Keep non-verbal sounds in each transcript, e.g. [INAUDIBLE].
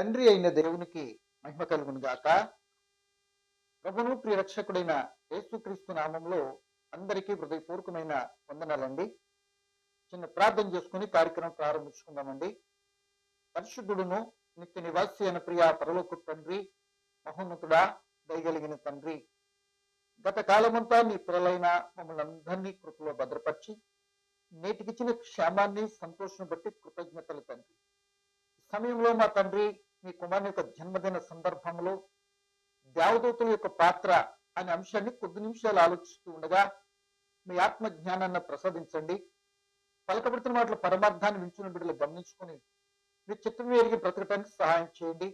తండ్రి అయిన దేవునికి మహిమ కలుగును గాక. ప్రభును ప్రియ రక్షకుడైన యేసుక్రీస్తు నామంలో అందరికీ హృదయపూర్వకమైన వందనాలండి. చిన్న ప్రార్థన చేసుకుని కార్యక్రమం ప్రారంభించుకుందామండి. పరిశుద్ధుడును నిత్య నివాసి అయిన ప్రియ పరలోకు తండ్రి మహోన్నతుడా దయగలిగిన తండ్రి గత కాలమంతా నీ పిల్లలైన మమ్మల్ని అందరినీ కృపలో భద్రపరిచి నేటికిచ్చిన క్షేమాన్ని సంతోషం బట్టి కృతజ్ఞతలు తండ్రి. సమయంలో మా తండ్రి మీ కుమారుని యొక్క జన్మదిన సందర్భంలో దేవదూతుల యొక్క పాత్ర అనే అంశాన్ని కొద్ది నిమిషాలు ఆలోచిస్తూ ఉండగా మీ ఆత్మ జ్ఞానాన్ని ప్రసాదించండి. పలకబడుతున్న వాటిలో పరమార్థాన్ని వించున్న బిడ్డలు గమనించుకొని మీ చిత్తం ఎరిగి బ్రతకటానికి సహాయం చేయండి.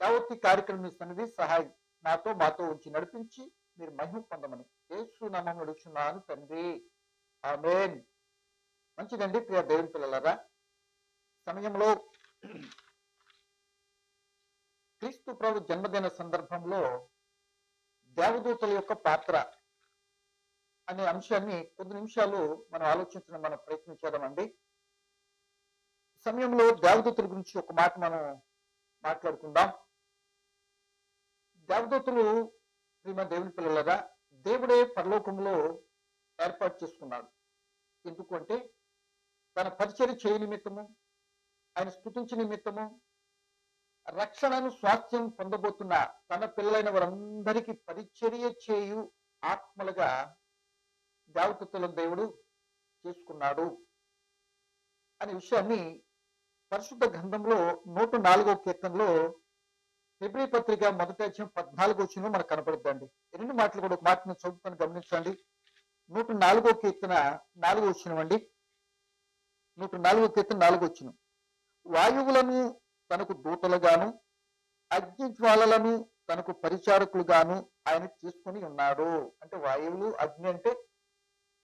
యావత్తి కార్యక్రమం సన్నిధి సహాయం నాతో మాతో ఉంచి నడిపించి మీరు మహిమ పొందమని యేసు నామం నడుచున్నాను తండ్రి. ఆమేన్. మంచిదండి ప్రియ దేవుని పిల్లలరా సమయంలో క్రీస్తు ప్రభు జన్మదిన సందర్భంలో దేవదూతల యొక్క పాత్ర అనే అంశాన్ని కొద్ది నిమిషాలు మనం ఆలోచించడం మనం ప్రయత్నం చేద్దామండి. సమయంలో దేవదూతుల గురించి ఒక మాట మనం మాట్లాడుకుందాం. దేవదూతులు ప్రియమ దేవుని పిల్లలగా దేవుడే పరలోకంలో ఏర్పాటు చేసుకున్నాడు. ఎందుకు అంటే తన పరిచయం చేయ నిమిత్తము ఆయన స్థుతించే నిమిత్తము రక్షణను స్వాస్థ్యం పొందబోతున్న తన పిల్లలైన వారందరికీ పరిచర్య చేయు ఆత్మలుగా దేవతల దేవుడు చేసుకున్నాడు అనే విషయాన్ని పరిశుద్ధ గ్రంథంలో నూట నాలుగో కీర్తనలో ఫిబ్రి పత్రిక మొదటి అధ్యాయం పద్నాలుగో వచ్చిన మనకు కనపడుద్దండి రెండు మాటలు కూడా ఒక మాటను చదువుతాను గమనించండి. నూట నాలుగో కీర్తన నాలుగో వచ్చిన అండి. నూట నాలుగో కీర్తన నాలుగో వచ్చిన వాయువులను తనకు దూతలుగాను అగ్ని జ్వాలలను తనకు పరిచారకులుగాను ఆయన తీసుకొని ఉన్నాడు. అంటే వాయువులు అగ్ని అంటే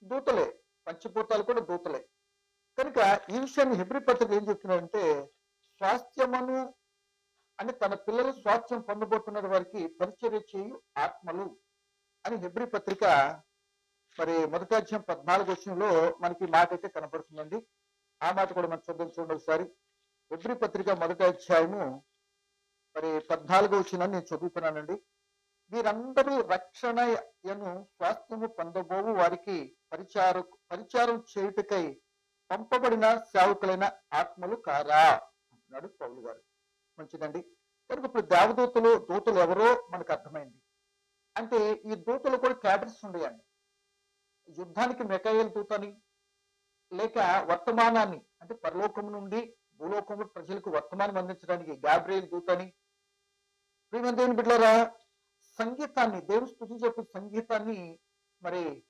దూతలే. పంచభూతాలు కూడా దూతలే. కనుక ఈ విషయాన్ని హిబ్రి పత్రిక ఏం చెప్తున్నాడంటే స్వాస్థ్యమును అని తన పిల్లలు స్వాస్థ్యం పొందబోతున్న వారికి పరిచర్య చేయు ఆత్మలు. అని హెబ్రి పత్రిక మరి మొదటి పద్నాలుగు వచ్చంలో మనకి మాట అయితే కనపడుతుందండి ఆ మాట కూడా మనం చూద్దాం చూడండి ఒకసారి. హెబ్రి పత్రిక మొదటి అధ్యాయము మరి పద్నాలుగో వచ్చిన నేను చదువుతున్నానండి వీరందరూ రక్షణను స్వాస్థ్యము పొందబోవు వారికి పరిచార పరిచారం చేయుటకై పంపబడిన సేవకులైన ఆత్మలు కారా? అంటున్నాడు పౌలు గారు. మంచిదండి. కనుక ఇప్పుడు దేవదూతలు దూతలు ఎవరో మనకు అర్థమైంది. అంటే ఈ దూతలు కూడా క్యాటర్స్ ఉండేయండి. యుద్ధానికి మెకాయిల్ దూతని లేక వర్తమానాన్ని అంటే పరలోకం నుండి భూలోకము ప్రజలకు వర్తమానం అందించడానికి గాబ్రియల్ దూతని ప్రియమైన బిడ్డలారా సంగీతాన్ని దేవుడు స్థుతి సంగీతాన్ని మరి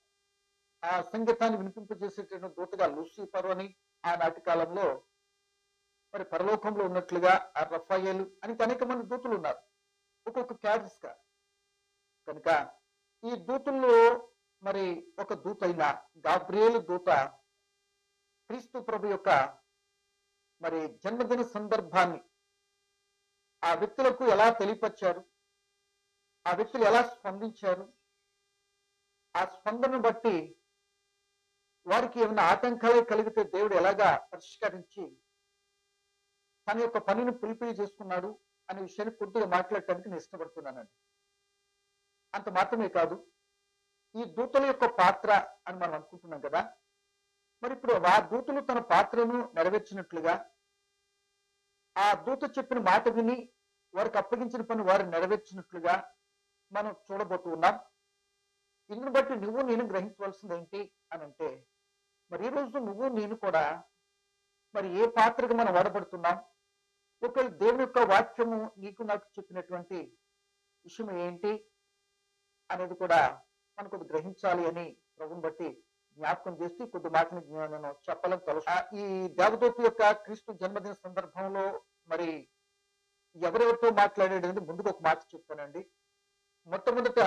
ఆ సంగీతాన్ని వినిపింపజేసేటువంటి దూతగా లూసిఫర్ అని ఆనాటి కాలంలో మరి పరలోకంలో ఉన్నట్లుగా ఆ రఫాయేలు అని అనేక మంది దూతులు ఉన్నారు. ఒక్కొక్క క్యాడర్స్గా కనుక ఈ దూతుల్లో మరి ఒక దూత అయిన గాబ్రియేలు దూత క్రీస్తు ప్రభు యొక్క మరి జన్మదిన సందర్భాన్ని ఆ వ్యక్తులకు ఎలా తెలియపరిచారు? ఆ వ్యక్తులు ఎలా స్పందించారు? ఆ స్పందనను బట్టి వారికి ఏమైనా ఆటంకాలు కలిగితే దేవుడు ఎలాగా పరిష్కరించి తన యొక్క పనిని పులిపిలి చేసుకున్నాడు అనే విషయాన్ని కొద్దిగా మాట్లాడటానికి నేను ఇష్టపడుతున్నానండి. అంత మాత్రమే కాదు ఈ దూతల యొక్క పాత్ర అని మనం అనుకుంటున్నాం కదా. మరి ఇప్పుడు ఆ దూతలు తన పాత్రను నెరవేర్చినట్లుగా ఆ దూత చెప్పిన మాట విని వారికి అప్పగించిన పని వారు నెరవేర్చినట్లుగా మనం చూడబోతూ ఉన్నాం. ఇందుని బట్టి నువ్వు నేను గ్రహించవలసింది ఏంటి అని అంటే మరి ఈ రోజు నువ్వు నేను కూడా మరి ఏ పాత్రకు మనం వాడబడుతున్నాం? ఒకవేళ దేవుని యొక్క వాక్యము నీకు నాకు చెప్పినటువంటి విషయం ఏంటి? అనేది కూడా మనం కొద్ది గ్రహించాలి అని ప్రభుని బట్టి జ్ఞాపకం చేసి కొద్ది మాటని నేను చెప్పాలని తెలుసు ఈ దేవదూత యొక్క క్రీస్తు జన్మదిన సందర్భంలో మరి ఎవరెవరితో మాట్లాడేది అనేది ముందుకు ఒక మాట చెప్తానండి. మొట్టమొదట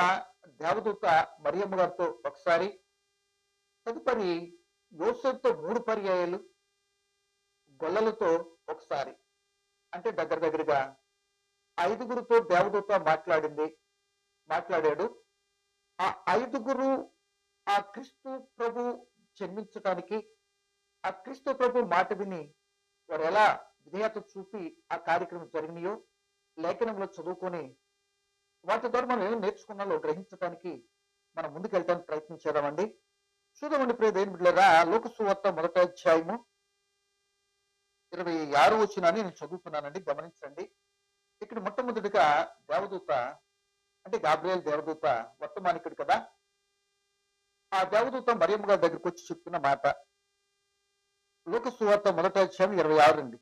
దేవదూత మరియమ్మ గారితో ఒకసారి తదుపరి యోసేపుతో మూడు పర్యాయాలు గొల్లలతో ఒకసారి. అంటే దగ్గర దగ్గరగా ఐదుగురితో దేవదూత మాట్లాడింది మాట్లాడాడు. ఆ ఐదుగురు ఆ క్రీస్తు ప్రభు జన్మించటానికి ఆ క్రీస్తు ప్రభు మాట విని వారు ఎలా విధేయత చూపి ఆ కార్యక్రమం జరిగినాయో లేఖనంలో చదువుకొని వాటి ద్వారా మనం ఏం నేర్చుకున్నాలో గ్రహించడానికి మనం ముందుకెళ్ళడానికి ప్రయత్నం చేద్దామండి చూద్దామండి ప్రియ దేని బిడ్డరా లోకసువార్త మొదట అధ్యాయము ఇరవై ఆరు వచ్చినని నేను చదువుతున్నానండి గమనించండి. ఇక్కడ మొట్టమొదటిగా దేవదూత అంటే గాబ్రియల్ దేవదూత వర్తమానికుడు కదా ఆ దేవదూత మరియమ్మ గారి దగ్గరికి వచ్చి చెప్పిన మాట. లోక సువార్త మొదట అధ్యాయం ఇరవై ఆరు అండి.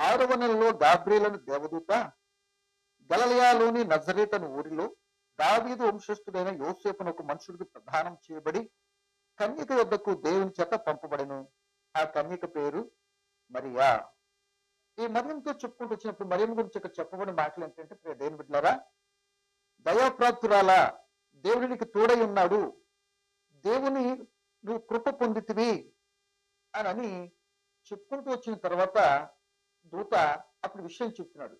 ఆరవ నెలలో గాబ్రియలను దేవదూత గలలయాలోని నజరేతను ఊరిలో దావీదు వంశస్థుడైన యోసేపును ఒక మనుషుడికి ప్రదానం చేయబడి కన్యక వద్దకు దేవుని చేత పంపబడను. ఆ కన్యక పేరు మరియా. ఈ మరియంతో చెప్పుకుంటూ వచ్చినప్పుడు మరియం గురించి ఇక్కడ చెప్పబడిన మాటలు ఏంటంటే దేవుని బిడ్డలారా దయాప్రాప్తురాలా దేవునికి తోడై ఉన్నాడు దేవుని నువ్వు కృప పొందితివి అని అని చెప్పుకుంటూ వచ్చిన తర్వాత దూత అప్పుడు విషయం చెప్తున్నాడు.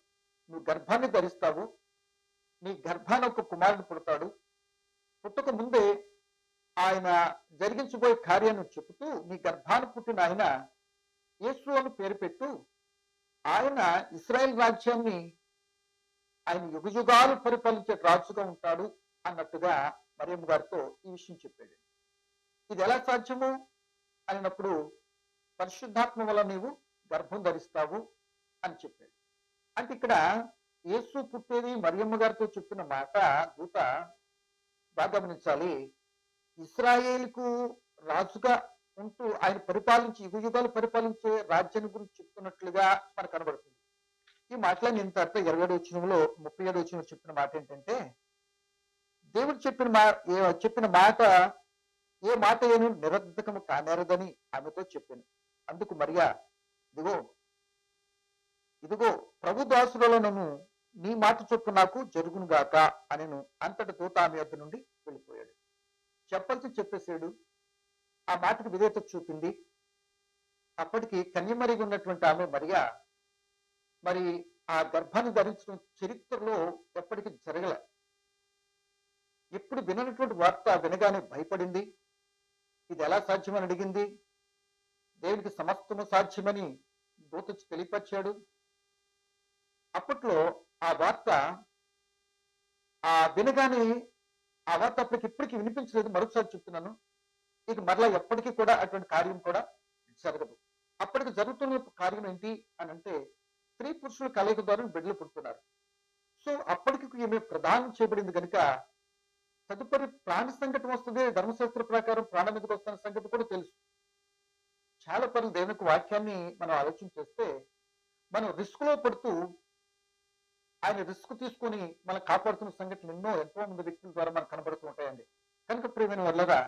నువ్వు గర్భాన్ని ధరిస్తావు నీ గర్భాన్ని ఒక కుమారుడు పుడతాడు. పుట్టక ముందే ఆయన జరిగించబోయే కార్యాన్ని చెబుతూ నీ గర్భాన్ని పుట్టిన ఆయన యేసు అని పేరు పెట్టు. ఆయన ఇస్రాయెల్ రాజ్యాన్ని ఆయన యుగయుగాలు పరిపాలించే రాజుగా ఉంటాడు అన్నట్టుగా మరియమ్మ గారితో ఈ విషయం చెప్పాడు. ఇది ఎలా సాధ్యము? అన్నప్పుడు పరిశుద్ధాత్మ వల్ల నీవు గర్భం ధరిస్తావు అని చెప్పాడు. అంటే ఇక్కడ యేసు పుట్టేది మరియమ్మ గారితో చెప్తున్న మాట దూత బాగా గమనించాలి. ఇస్రాయేల్కు రాజుగా ఉంటూ ఆయన పరిపాలించి యుగ యుగాలు పరిపాలించే రాజ్యాన్ని గురించి చెప్తున్నట్లుగా మనకు కనబడుతుంది. ఈ మాటలో ఇంత తర్వాత ఇరవై ఏడు వచ్చినంలో ముప్పై ఏడు వచ్చిన చెప్పిన మాట ఏంటంటే దేవుడు చెప్పిన మా చెప్పిన మాట ఏ మాట ఏను నిరర్ధకము కానేరదని ఆమెతో చెప్పాను. అందుకు మరియా ఇదిగో ఇదిగో ప్రభు దాసులను నీ మాట చొప్పు నాకు జరుగును గాక అనెను అంతటి దూత ఆమె యొద్ నుండి వెళ్ళిపోయాడు. చెప్పల్సి చెప్పేశాడు. ఆ మాటకు విధేయత చూపింది. అప్పటికి కన్యమరిగి ఉన్నటువంటి ఆమె మరియా మరి ఆ గర్భాన్ని ధరించడం చరిత్రలో ఎప్పటికీ జరగలే. ఎప్పుడు విననటువంటి వార్త వినగానే భయపడింది. ఇది ఎలా సాధ్యమని అడిగింది? దేవుడికి సమస్తము సాధ్యమని దూత తెలియపరిచాడు. అప్పట్లో ఆ వార్త ఆ వినగానే ఆ వార్త అప్పటికి ఇప్పటికీ వినిపించలేదు. మరొకసారి చెప్తున్నాను. ఇక మరలా ఎప్పటికీ కూడా అటువంటి కార్యం కూడా జరగదు. అప్పటికి జరుగుతున్న కార్యం ఏంటి అని అంటే స్త్రీ పురుషుల కలయిక ద్వారా బిడ్డలు పుడుతున్నారు. సో అప్పటికి ఈమె ప్రధానం చేయబడింది కనుక తదుపరి ప్రాణ సంకటం వస్తుంది ధర్మశాస్త్ర ప్రకారం ప్రాణం మీదకి వస్తున్న సంగతి కూడా తెలుసు. చాలా పనులు దేవునికి వాక్యాన్ని మనం ఆలోచన చేస్తే మనం రిస్క్లో పడుతూ ఆయన రిస్క్ తీసుకొని మనం కాపాడుతున్న సంఘటనలు ఎన్నో ఎంతో మంది వ్యక్తుల ద్వారా మనకు కనబడుతూ ఉంటాయండి. కనుక ప్రియమైన వల్లరా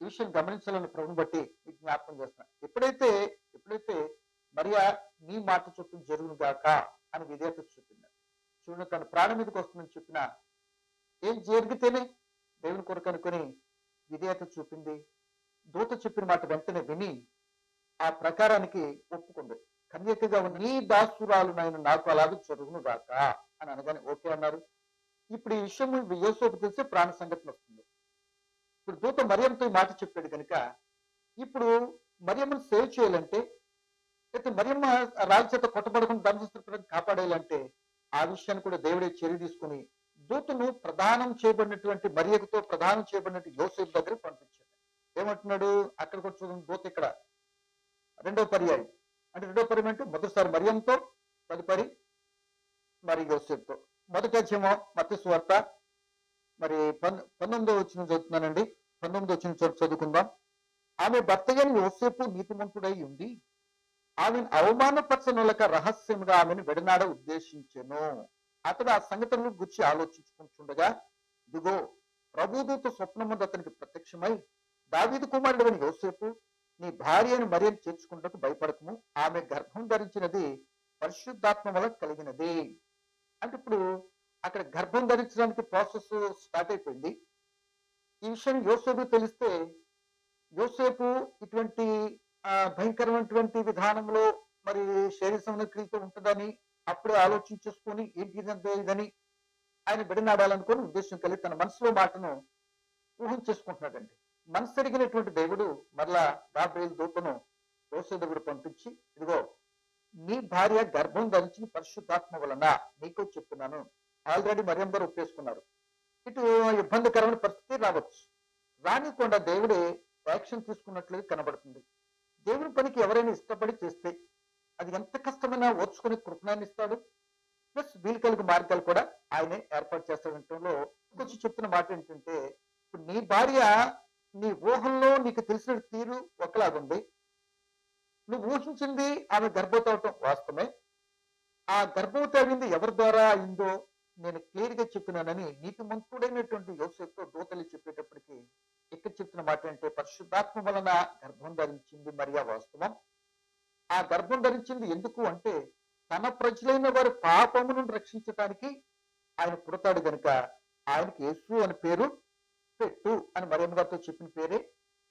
ఈ విషయం గమనించాలని ప్రభుని బట్టి మీకు జ్ఞాపకం చేస్తున్నా. ఎప్పుడైతే ఎప్పుడైతే మరియా నీ మాట చొప్పున జరుగును గాక అని విధేయత చూపింది. చూడండి తన ప్రాణం మీదకి వస్తుందని చెప్పిన ఏం జరిగితేనే దేవుని కొరకు అనుకుని విధేయత చూపింది. దూత చెప్పిన మాట వెంటనే విని ఆ ప్రకారానికి ఒప్పుకుంది. కన్యకగా నీ దాసురాలు నాయన నాకు అలాగే చదువును రాక అని అనగానే ఓకే అన్నారు. ఇప్పుడు ఈ విషయం యోసోపు తెలిసి ప్రాణ సంఘటన వస్తుంది. ఇప్పుడు దూత మరియంతో ఈ మాట చెప్పాడు కనుక ఇప్పుడు మరియమ్మను సేవ్ చేయాలంటే అయితే మరియమ్మ రాజు చేత కొట్టబడకుండా ధర్మశాస్త్ర కాపాడేయాలంటే ఆ విషయాన్ని కూడా దేవుడే చర్య తీసుకుని దూతను ప్రదానం చేయబడినటువంటి మరియకుతో ప్రదానం చేయబడినట్టు యోసేపు దగ్గర పంపించాడు ఏమంటున్నాడు? అక్కడ కూడా దూత ఇక్కడ. రెండో పర్యాయం. అంటే రెండో పర్యం అంటే మొదటిసారి మరియంతో తదుపరి మరి యోసేపుతో. మొదటి అధ్యయమో మత్స్య సువార్త. మరి పన్ పంతొమ్మిదో వచ్చిన చదువుతున్నానండి. పంతొమ్మిదో వచ్చిన చోటు చదువుకుందాం. ఆమె భర్తయ్యని యోసేపు నీతిమంతుడై ఉంది ఆమెను అవమానపరచనులక రహస్యంగా ఆమెను విడనాడ ఉద్దేశించెను. అతడు ఆ సంఘటనలు గురించి ఆలోచించుకుంటుండగా ఇదిగో ప్రభుదూత స్వప్నముందు అతనికి ప్రత్యక్షమై దావీదు కుమారుడు అని యోసేపు నీ భార్యను మరియను చేర్చుకుంటకు భయపడకము. ఆమె గర్భం ధరించినది పరిశుద్ధాత్మ వల్ల కలిగినది. అంటే ఇప్పుడు అక్కడ గర్భం ధరించడానికి ప్రాసెస్ స్టార్ట్ అయిపోయింది. ఈ విషయం యోసేపు తెలిస్తే యోసేపు ఇటువంటి ఆ, భయంకరమైనటువంటి విధానంలో మరి శరీర సంబంధ ఉంటుందని అప్పుడే ఆలోచించేసుకుని ఏంటి ఇదంతా ఇదని ఆయన బిడనాడాలనుకుని ఉద్దేశం కలిగి తన మనసులో మాటను ఊహించేసుకుంటున్నాడండి మనసు అడిగినటువంటి దేవుడు మరలా గాబ్రియల్ దూతను యోసే పంపించి ఇదిగో నీ భార్య గర్భం ధరించి పరిశుద్ధాత్మ వలన నీకు చెప్తున్నాను. ఆల్రెడీ మరెందరూ ఒప్పేసుకున్నారు. ఇటు ఇబ్బందికరమైన పరిస్థితి రావచ్చు. రానికుండా దేవుడే యాక్షన్ తీసుకున్నట్లుగా కనబడుతుంది. దేవుని పనికి ఎవరైనా ఇష్టపడి చేస్తే అది ఎంత కష్టమైనా ఓర్చుకుని కృపణాన్ని ఇస్తాడు ప్లస్ వీలు కలిగే మార్గాలు కూడా ఆయనే ఏర్పాటు చేస్తాడంటంలో కొంచెం చెప్తున్న మాట ఏంటంటే నీ భార్య నీ ఊహల్లో నీకు తెలిసిన తీరు ఒకలాగుంది. నువ్వు ఊహించింది ఆమె గర్భవతి అవటం వాస్తవమే. ఆ గర్భవతి అయింది ఎవరి ద్వారా అయిందో నేను క్లియర్గా చెప్పినానని నీతి మంతుడైనటువంటి యోసేపుతో దూతలు చెప్పేటప్పటికి ఇక్కడ చెప్తున్న మాట అంటే పరిశుద్ధాత్మ వలన గర్భం ధరించింది మరియా వాస్తవం. ఆ గర్భం ధరించింది ఎందుకు అంటే తన ప్రజలైన వారి పాపమును నుండి రక్షించటానికి ఆయన పుడతాడు గనుక ఆయనకి యేసు అని పేరు పెట్టు అని మరియమ్మ గారితో చెప్పిన పేరే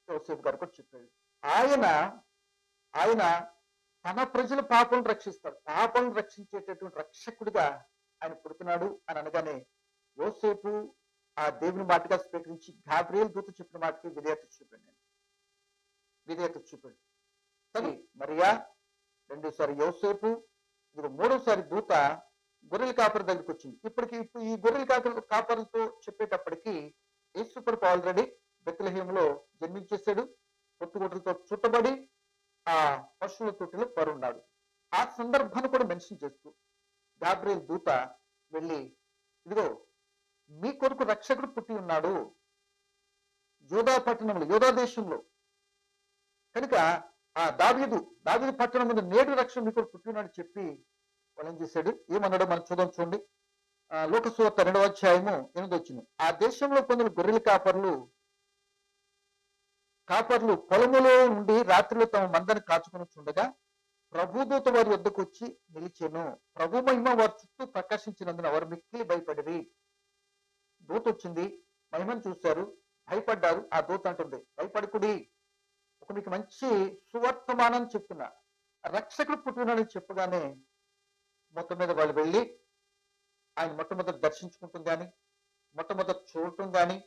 యోసేపు గారు కూడా చెప్పాడు ఆయన ఆయన తన ప్రజల పాపం రక్షిస్తాడు. పాపం రక్షించేటటువంటి రక్షకుడిగా ఆయన పుడుతున్నాడు అని అనగానే యోసేపు ఆ దేవుని మాటగా స్వీకరించి గాబ్రియల్ దూత చెప్పిన మాటకి విధేయత చూపండి విధేయత చూపండి. సరే మరియా రెండోసారి యోసేపు ఇది మూడోసారి దూత గొర్రెల కాపరి దగ్గరికి వచ్చింది. ఇప్పటికి ఇప్పుడు ఈ గొర్రెల కాపరి కాపరితో చెప్పేటప్పటికి యేసుప్రభు ఆల్రెడీ బెత్తలహీంలో జన్మించేశాడు. పొత్తుగొడ్డలతో చుట్టబడి ఆ పశువుల తొట్టిలో పరున్నాడు ఆ సందర్భాన్ని కూడా మెన్షన్ చేస్తూ గాబ్రియల్ దూత వెళ్ళి ఇదిగో మీ కొరకు రక్షకుడు పుట్టి ఉన్నాడు. యోధా పట్టణంలో యోధా దేశంలో. కనుక ఆ దావీదు దావీదు పట్టణం మీద నేడు రక్షణ మీకు కొరకు చెప్పి వాళ్ళు ఏం చేశాడు? ఏమన్నాడో మనం చూద్దాం చూడండి. ఆ, లోకసువార్త రెండవ అధ్యాయము ఎనిమిది వచ్చింది. ఆ దేశంలో కొందరు గొర్రెల కాపర్లు కాపర్లు పొలములో నుండి రాత్రిలో తమ మందని కాచుకుని చూడగా ప్రభుదూత వారి వద్దకు వచ్చి నిలిచాను. ప్రభు మహిమ వారి చుట్టూ ప్రకాశించినందున వారు మిక్కిలి భయపడివి దూత వచ్చింది. మహిమను చూశారు. భయపడ్డారు. ఆ దూత అంటుంది భయపడకుడి. ఒక మీకు మంచి సువర్తమానం చెప్తున్నా. రక్షకుడు పుట్టినాడని చెప్పగానే మొత్తం మీద వాళ్ళు వెళ్ళి ఆయన మొట్టమొదటి దర్శించుకుంటుంది కానీ మొట్టమొదటి చూడటం కానీ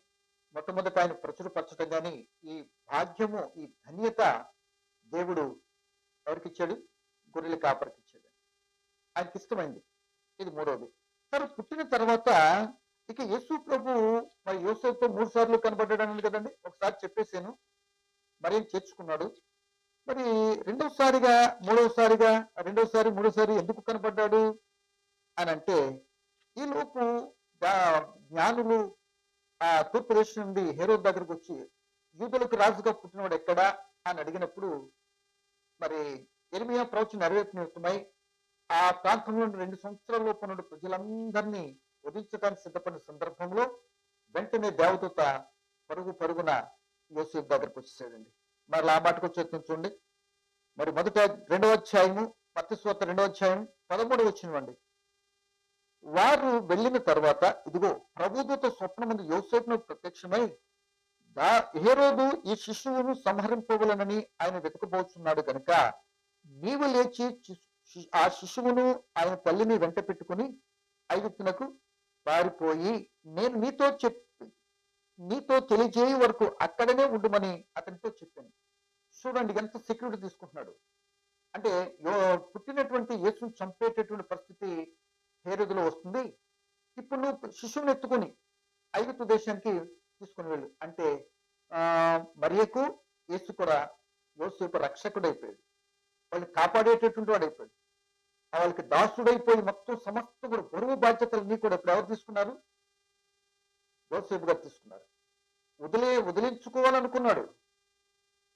మొట్టమొదట ఆయన ప్రచురపరచడం కానీ ఈ భాగ్యము ఈ ధన్యత దేవుడు ఎవరికిచ్చాడు గొర్రెల కాపరికి ఇచ్చాడు. ఆయనకి ఇష్టమైంది. ఇది మూడవది తను పుట్టిన తర్వాత ఇక యేసు ప్రభు మరి యోసేపుతో మూడు సార్లు కనబడ్డాడు అన్నది కదండి. ఒకసారి చెప్పేసాను మరి చేర్చుకున్నాడు మరి రెండవసారిగా మూడవసారిగా రెండవసారి మూడోసారి ఎందుకు కనపడ్డాడు? అని అంటే ఈ లోపు జ్ఞానులు ఆ తూర్పు దేశం నుండి హేరో దగ్గరకు వచ్చి యూదులకు రాజుగా పుట్టినవాడు ఎక్కడా? అని అడిగినప్పుడు మరి ఎనిమియా ప్రవచన నెరవేర్పు ఆ ప్రాంతంలో రెండు సంవత్సరాల లోపు ఉన్న ప్రజలందరినీ వధించడానికి సిద్ధపడిన సందర్భంలో వెంటనే దేవదూత పరుగు పరుగున యోసేపు దగ్గరకు వచ్చేసాడండి మరి ఆ మాటకు వచ్చేస్తాం చూడండి. మరి మొదట రెండవ అధ్యాయము పత్తిస్వత రెండవ అధ్యాయం పదమూడు వచ్చినవండి వారు వెళ్ళిన తర్వాత ఇదిగో ప్రభుదూత స్వప్నమందు యోసేపును ప్రత్యక్షమై దా హేరోదు ఈ శిశువును సంహరింపవలనని ఆయన వెతకబోతున్నాడు గనుక నీవు లేచి ఆ శిశువును ఆయన తల్లిని వెంట పెట్టుకుని ఐగుప్తునకు పారిపోయి నేను నీతో చెప్ నీతో తెలియజేయ వరకు అక్కడనే ఉండమని అతనితో చెప్పాను. చూడండి ఎంత సెక్యూరిటీ తీసుకుంటున్నాడు. అంటే యో- పుట్టినటువంటి యేసును చంపేటటువంటి పరిస్థితి హేరోదులో వస్తుంది? ఇప్పుడు నువ్వు శిశువుని ఎత్తుకొని ఐగుప్తు దేశానికి తీసుకుని వెళ్ళు. అంటే ఆ మరియకు యేసు కూడా యోసేపు రక్షకుడు అయిపోయాడు వాళ్ళని కాపాడేటటువంటి వాడు అయిపోయాడు వాళ్ళకి దాసుడైపోయి మొత్తం సమస్త కూడా బరువు బాధ్యతలు కూడా ఇప్పుడు ఎవరు తీసుకున్నారు? యోసేపు గారు తీసుకున్నారు. వదిలే వదిలించుకోవాలనుకున్నాడు.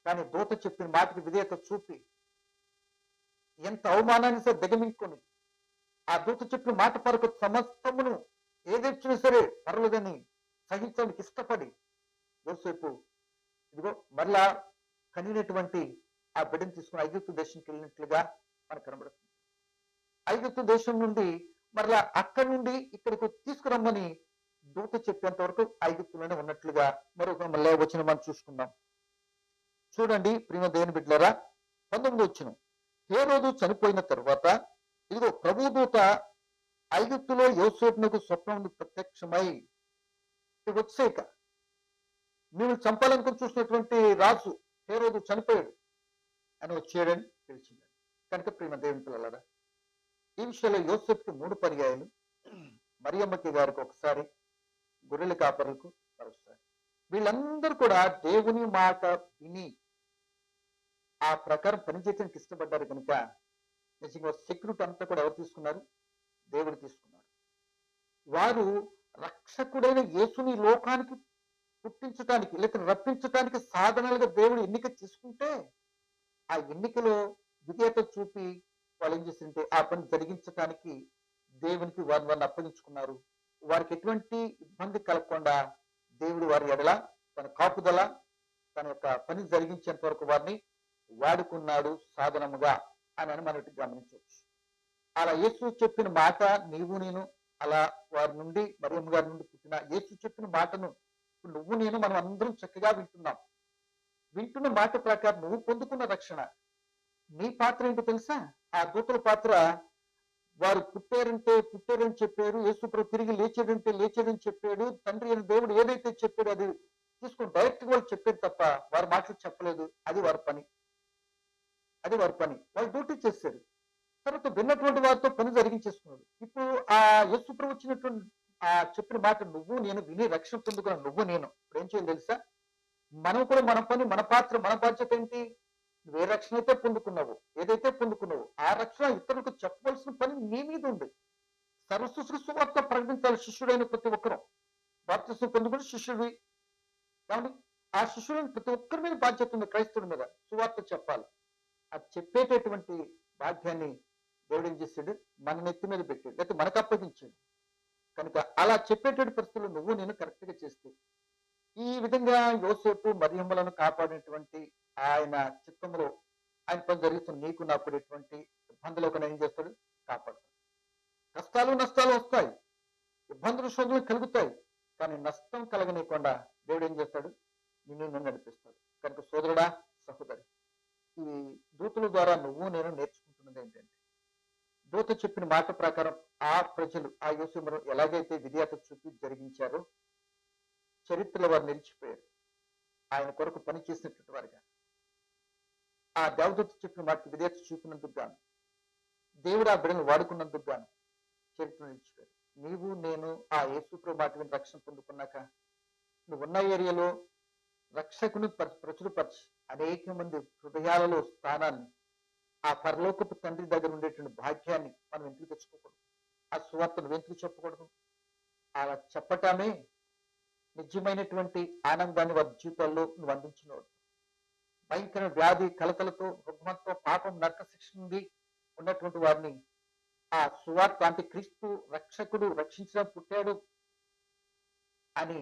కానీ దూత చెప్పిన మాటకి విధేయత చూపి ఎంత అవమానాన్ని సరే దిగమించుకొని ఆ దూత చెప్పిన మాట పరకు సమస్తమును ఏదొచ్చినా సరే పర్లేదని సహించడానికి ఇష్టపడి యోసేపు ఇదిగో మరలా కనినటువంటి ఆ బిడ్డను తీసుకుని ఐగుప్తు దేశానికి వెళ్ళినట్లుగా మనకు కనబడుతుంది. ఐగుప్తు దేశం నుండి మరలా అక్కడి నుండి ఇక్కడికి తీసుకురమ్మని దూత చెప్పేంత వరకు ఐగుప్తులోనే ఉన్నట్లుగా మరొక మళ్ళీ వచ్చిన మనం చూసుకుందాం. చూడండి ప్రియమ దేవుని బిడ్డలరా పంతొమ్మిది వచ్చిన ఏ రోజు చనిపోయిన తర్వాత ఇదిగో ప్రభుదూత ఐగుప్తులో యోసేపునకు స్వప్నం ప్రత్యక్షమై. ఇక వచ్చేక మేము చంపాలనుకుని చూసినటువంటి రాజు ఏ రోజు చనిపోయాడు. అని వచ్చాడని తెలిసింది కనుక ప్రేమ దేవుని పిల్లలరా ఈ విషయంలో యోసేపుకి మూడు పర్యాయాలు. [CLEARS THROAT] మరియమ్మకి గారికి ఒకసారి గొర్రెల కాపరులకు పరుస్తారు వీళ్ళందరూ కూడా దేవుని మాట విని ఆ ప్రకారం పనిచేయడానికి ఇష్టపడ్డారు కనుక నిజంగా సెక్యూరిటీ అంతా కూడా ఎవరు తీసుకున్నారు? దేవుడు తీసుకున్నారు వారు రక్షకుడైన యేసుని లోకానికి పుట్టించడానికి లేక రప్పించడానికి సాధనాలుగా దేవుడు ఎన్నిక తీసుకుంటే ఆ ఎన్నికలో విధేయత చూపి వాళ్ళు ఏం చేసింటే ఆ పని జరిగించడానికి దేవునికి వారిని వారిని అప్పగించుకున్నారు. వారికి ఎటువంటి ఇబ్బంది కలగకుండా దేవుడు వారి ఎడల తన కాపుదల తన యొక్క పని జరిగించేంత వరకు వారిని వాడుకున్నాడు సాధనముగా అని అని మనం గమనించవచ్చు. అలా యేసు చెప్పిన మాట నీవు నేను అలా వారి నుండి మరియమ్మ గారి నుండి పుట్టిన యేసు చెప్పిన మాటను నువ్వు నేను మనం అందరం చక్కగా వింటున్నాం. వింటున్న మాట ప్రకారం నువ్వు పొందుకున్న రక్షణ. నీ పాత్ర ఏంటో తెలుసా? ఆ దూతల పాత్ర వారు పుట్టారంటే పుట్టారని చెప్పారు యేసుప్రభు తిరిగి లేచాడంటే లేచాడని చెప్పాడు తండ్రి అయిన దేవుడు ఏదైతే చెప్పాడు అది తీసుకుని డైరెక్ట్ వాళ్ళు చెప్పారు తప్ప వారి మాటలు చెప్పలేదు. అది వారి పని. అది వారి పని. వాళ్ళు డ్యూటీ చేశారు. తర్వాత విన్నటువంటి వారితో పని జరిగించేసుకున్నాడు ఇప్పుడు ఆ యేసుప్రభు వచ్చినటువంటి ఆ చెప్పిన మాట నువ్వు నేను విని రక్షణ పొందుకున్న నువ్వు నేను. ఇప్పుడు ఏం చేయాలి తెలుసా? మనం కూడా మన పని మన పాత్ర మన బాధ్యత ఏంటి? నువ్వే రక్షణ అయితే పొందుకున్నావు ఏదైతే పొందుకున్నావు ఆ రక్షణ ఇతరులకు చెప్పవలసిన పని నీ మీద ఉంది. సర్వసృష్టి సువార్త ప్రకటించాలి శిష్యుడైన ప్రతి ఒక్కరూ. బాప్తిసం పొందుకుని శిష్యుడి కాబట్టి ఆ శిష్యుడైన ప్రతి ఒక్కరి మీద బాధ్యత ఉంది క్రైస్తవుడి మీద. సువార్త చెప్పాలి. అది చెప్పేటటువంటి బాధ్యాన్ని దేవుడు ఏం చేసాడు మన నెత్తి మీద పెట్టాడు. లేకపోతే మనకు అప్పగించాడు. కనుక అలా చెప్పేటటువంటి పరిస్థితుల్లో నువ్వు నేను కరెక్ట్గా చేస్తే ఈ విధంగా యోసేపు మరియమ్మలను కాపాడినటువంటి ఆయన చిత్తంలో ఆయన పని జరుగుతుంది నీకు నాకు ఎటువంటి ఇబ్బందులు ఒక ఏం చేస్తాడు? కాపాడుతాడు. కష్టాలు నష్టాలు వస్తాయి. ఇబ్బందులు శోధులు కలుగుతాయి. కానీ నష్టం కలగనీయకుండా దేవుడు ఏం చేస్తాడు? నిన్ను నడిపిస్తాడు. కనుక సోదరుడా సహోదరి ఈ దూతుల ద్వారా నువ్వు నేను నేర్చుకుంటున్నది ఏంటంటే దూత చెప్పిన మాట ప్రకారం ఆ ప్రజలు ఆ యోసేపును ఎలాగైతే విధేయత చూపి జరిగించారో చరిత్రలో వారు నిలిచిపోయారు. ఆయన కొరకు పనిచేసినటువంటి వారుగా. ఆ దేవదూత చెప్పిన వాటికి విధేత చూపినందుకు గాను దేవుడు ఆ బిడ్డను వాడుకున్నందుకు గాను చరిత్ర నిలిచిపోయారు నీవు నేను ఆ యేసుప్రభు మాట విని రక్షణ పొందుకున్నాక నువ్వు ఉన్న ఏరియాలో రక్షకుని ప్రచురపరిచి అనేక మంది హృదయాలలో స్థానాన్ని ఆ పరలోకపు తండ్రి దగ్గర ఉండేటువంటి భాగ్యాన్ని మనం ఎందుకు తెచ్చుకోకూడదు. ఆ సువార్తను ఎందుకు చెప్పకూడదు. అలా చెప్పటమే నిజమైనటువంటి ఆనందాన్ని వారి జీవితాల్లో నువ్వు అందించినవాడు భయంకర వ్యాధి కలకలతో రుగ్మతో పాపం నరక శిక్ష నుండి ఉన్నటువంటి వారిని ఆ సువార్త అంటే క్రీస్తు రక్షకుడు రక్షించడం పుట్టాడు అని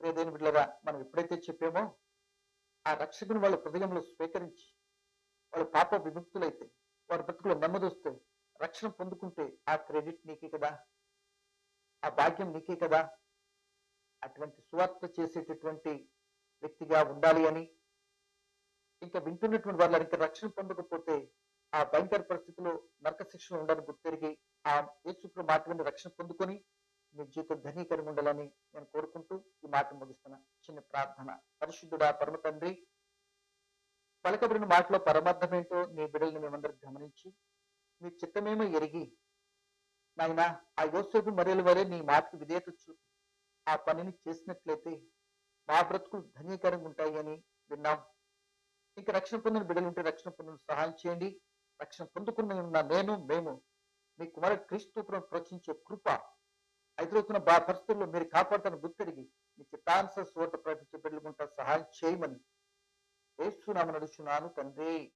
ప్రేదేని బిడ్డరా మనం ఎప్పుడైతే చెప్పామో ఆ రక్షకుని వాళ్ళ హృదయంలో స్వీకరించి వాళ్ళ పాప విముక్తులైతే వారి బ్రతుకులో నెమ్మది వస్తే రక్షణ పొందుకుంటే ఆ క్రెడిట్ నీకే కదా ఆ భాగ్యం నీకే కదా అటువంటి సువార్త చేసేటటువంటి వ్యక్తిగా ఉండాలి అని ఇంకా వింటున్నటువంటి వాళ్ళ ఇంకా రక్షణ పొందకపోతే ఆ భయంకర పరిస్థితిలో నరక శిక్షణ ఉండాలని గుర్తిరిగి ఆ యేసుప్రభు మాట రక్షణ పొందుకొని మీ జీవితం ధనీకరంగా ఉండాలని నేను కోరుకుంటూ ఈ మాట ముగిస్తున్నా. చిన్న ప్రార్థన. పరిశుద్ధుడా పరమ తండ్రి పలకబడిన మాటలో పరమార్థం ఏంటో నీ బిడ్డల్ని మేమందరం గమనించి మీ చిత్తమేమో ఎరిగి నాయనా ఆ యోసేపు మరేల వరే నీ మాటకు విధేయత చూపి ఆ పనిని చేసినట్లయితే మా బ్రతుకులు ధన్యకరంగా ఉంటాయి అని విన్నాం. ఇంకా రక్షణ పొందిన బిడ్డలుంటే రక్షణ పొందిన సహాయం చేయండి. రక్షణ పొందుకున్న ఉన్న నేను మేము మీ కుమార క్రీస్తు ప్రచించే కృప ఎదురవుతున్న బా పరిస్థితుల్లో మీరు కాపాడుతున్న గుర్తెరిగి మీ చిత్తాన్సర్ స్వత ప్రకటించే బిడ్డలుకుంటా సహాయం చేయమని. ఏస్తున్నాము నడుచున్నాను తండ్రి.